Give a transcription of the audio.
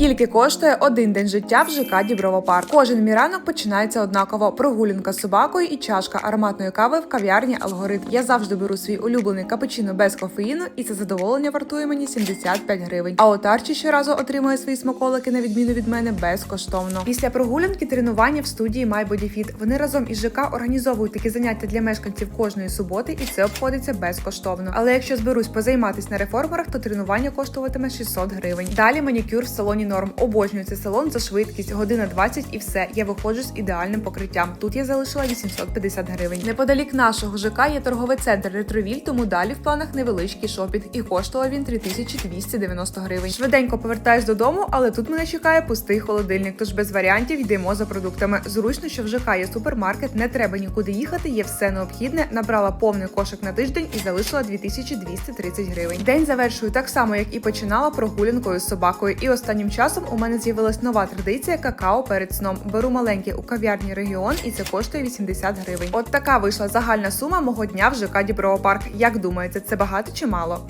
Скільки коштує один день життя в ЖК Діброво Парк? Кожен мій ранок починається однаково: прогулянка з собакою і чашка ароматної кави в кав'ярні Алгоритм. Я завжди беру свій улюблений капучино без кофеїну, і це задоволення вартує мені 75 гривень. А от Арчі щоразу отримує свої смаколики на відміну від мене безкоштовно. Після прогулянки тренування в студії MyBodyFit. Вони разом із ЖК організовують такі заняття для мешканців кожної суботи, і це обходиться безкоштовно. Але якщо зберусь позайматись на реформерах, то тренування коштуватиме 600 гривень. Далі манікюр в салоні норм. Обожнюю цей салон за швидкість, година 20 і все. Я виходжу з ідеальним покриттям. Тут я залишила 850 гривень. Неподалік нашого ЖК є торговий центр Ретровіль, тому далі в планах невеличкий шопінг і коштував він 3290 гривень. Швиденько повертаюсь додому, але тут мене чекає пустий холодильник. Тож без варіантів йдемо за продуктами. Зручно, що в ЖК є супермаркет, не треба нікуди їхати. Є все необхідне. Набрала повний кошик на тиждень і залишила 2230 гривень. День завершую так само, як і починала прогулянкою з собакою. І останнім часом у мене з'явилась нова традиція какао перед сном. Беру маленький у кав'ярні регіон, і це коштує 80 гривень. От така вийшла загальна сума мого дня в ЖК Дібровопарк. Як думаєте, це багато чи мало?